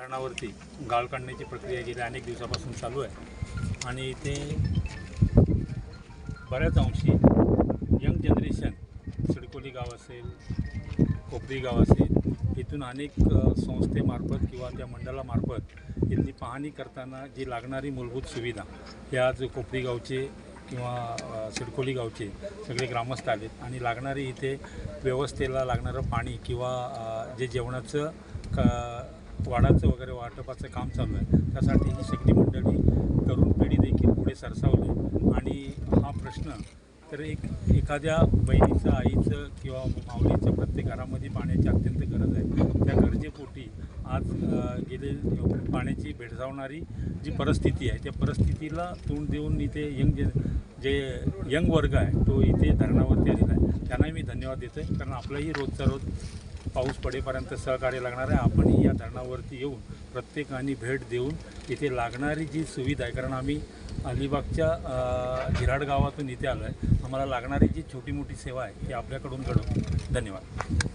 धरणावरती गाळ काढण्याची प्रक्रिया गेल्या अनेक दिवसापासून चालू आहे. आणि इथे बऱ्याच अंशी यंग जनरेशन सिडकोली गाव असेल कोपरी गाव असेल इथून अनेक संस्थेमार्फत किंवा त्या मंडळामार्फत इथली पाहणी करताना जी लागणारी मूलभूत सुविधा या जो कोपरी गावचे किंवा सिडकोली गावचे सगळे ग्रामस्थ आलेत. आणि लागणारी इथे व्यवस्थेला लागणारं पाणी किंवा जे जेवणाचं क वाडाचं वगैरे वाटपाचं काम चालू आहे. त्यासाठी ही सगळी मंडळी तरुण पिढी देखील पुढे सरसावली. आणि हा प्रश्न तर एक एखाद्या बहिणीचं आईचं किंवा माऊलीचं प्रत्येक घरामध्ये पाण्याची अत्यंत गरज आहे. त्या गरजेपोटी आज गेले पाण्याची भेडसावणारी जी परिस्थिती आहे त्या परिस्थितीला तोंड देऊन इथे यंग जे जे यंग वर्ग आहे तो इथे धरणावरती आलेला आहे. त्यांनाही मी धन्यवाद देतो आहे कारण आपलाही रोजचा रोज पाऊस पडेपर्यंत सहकार्य लागणार आहे आपणही या धरणावरती येऊन प्रत्येकाने भेट देऊन इथे लागणारी जी सुविधा आहे कारण आम्ही अलिबागच्या अ, झिराड गावातून इथे आलो आहे आम्हाला लागणारी जी छोटी मोठी सेवा आहे ती आपल्याकडून घडवू. धन्यवाद.